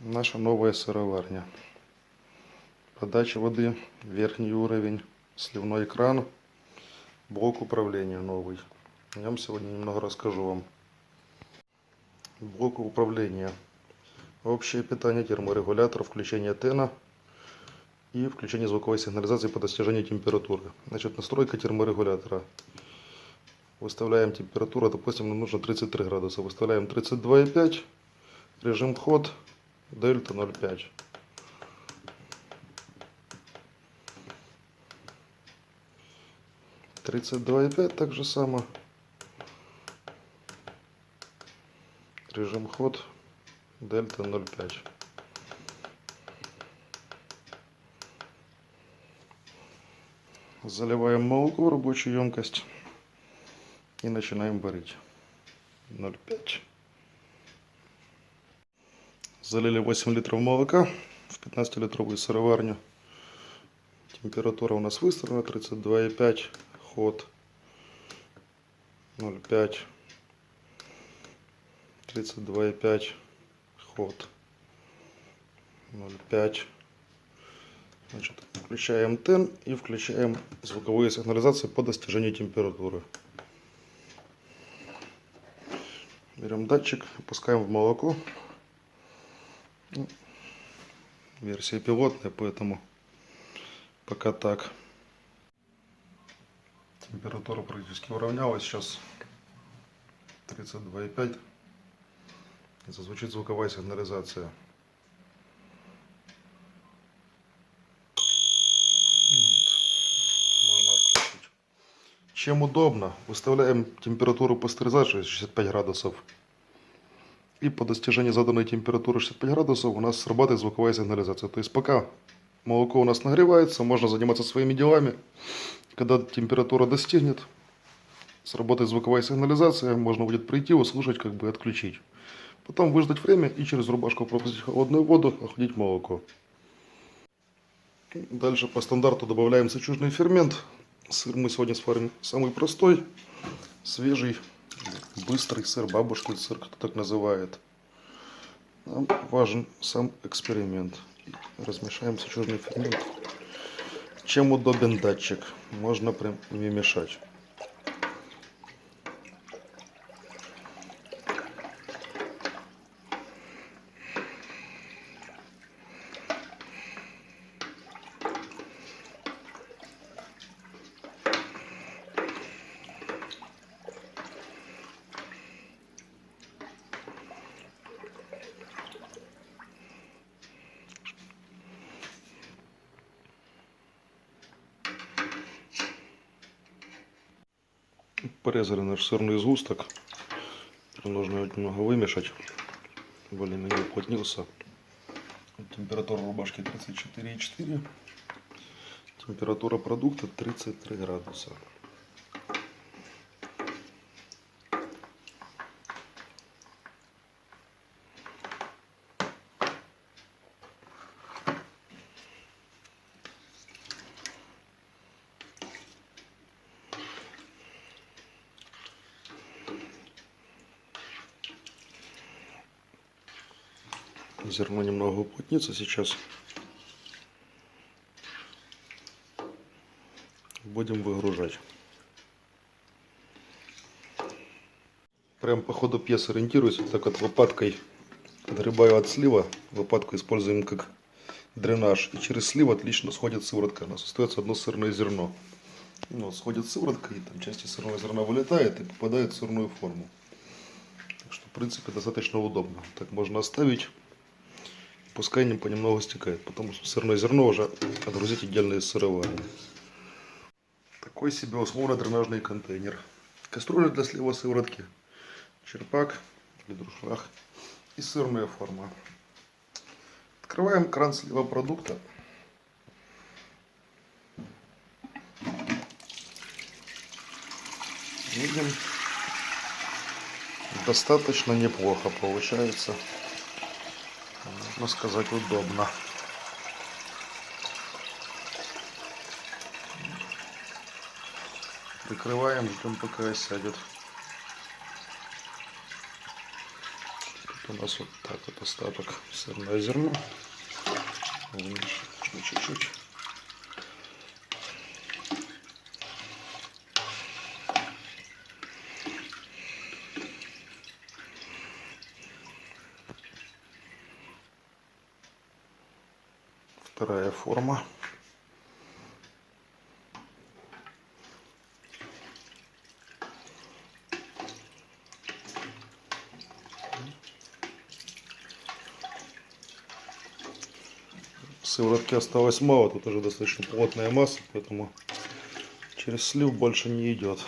Наша новая сыроварня. Подача воды, верхний уровень, сливной кран, блок управления новый. О нем сегодня немного расскажу вам. Блок управления. Общее питание, терморегулятор, включение тена и включение звуковой сигнализации по достижению температуры. Значит, настройка терморегулятора. Выставляем температуру, допустим, нам нужно 33 градуса. Выставляем 32,5. Режим ход. Дельта 0,5. Тридцать два и пять так же само. Режим ход. Дельта 0,5. Заливаем молоко в рабочую емкость и начинаем варить. 0,5. Залили 8 литров молока в 15-литровую сыроварню. Температура у нас выставлена 32,5. Ход 0,5. 32,5. Ход 0,5. Значит, включаем тен и включаем звуковые сигнализации по достижению температуры. Берем датчик, опускаем в молоко. Версия пилотная, поэтому пока так. Температура практически уравнялась. Сейчас 32,5. Зазвучит звуковая сигнализация. Чем удобно, выставляем температуру пастеризации 65 градусов. И по достижении заданной температуры 65 градусов у нас срабатывает звуковая сигнализация. То есть пока молоко у нас нагревается, можно заниматься своими делами. Когда температура достигнет, сработает звуковая сигнализация, можно будет прийти, услышать, как бы отключить. Потом выждать время и через рубашку пропустить холодную воду, охладить молоко. Дальше по стандарту добавляем сычужный фермент. Сыр мы сегодня сварим самый простой, свежий, быстрый сыр, бабушкин сыр, кто так называет. Нам важен сам эксперимент. Размешаем сычужный фермент. Чем удобен датчик? Можно прям ими мешать. Порезали наш сырный сгусток. Теперь Нужно его немного вымешать. Более-менее уплотнился. Температура рубашки 34,4. Температура продукта 33 градуса. Зерно немного уплотнится сейчас. Будем выгружать. Прям по ходу пьесы ориентируюсь. Так вот лопаткой отгребаю от слива. Лопатку используем как дренаж. И через слив отлично сходит сыворотка. У нас остается одно сырное зерно. Ну, вот, сходит сыворотка, и там части сырного зерна вылетает и попадает в сырную форму. Так что, в принципе, достаточно удобно. Так можно оставить пускай не понемногу стекает. Потом сырное зерно уже отгрузить отдельно из сыроварни. Такой себе условно-дренажный контейнер. Кастрюля для слива сыворотки. Черпак или друшлаг. И сырная форма. Открываем кран слива продукта. Видим. Достаточно неплохо получается можно сказать, удобно. Прикрываем, ждем пока осядет. у нас вот так вот остаток сырное зерно. Чуть-чуть. Вторая форма. Сыворотки осталось мало, тут уже достаточно плотная масса, поэтому через слив больше не идет.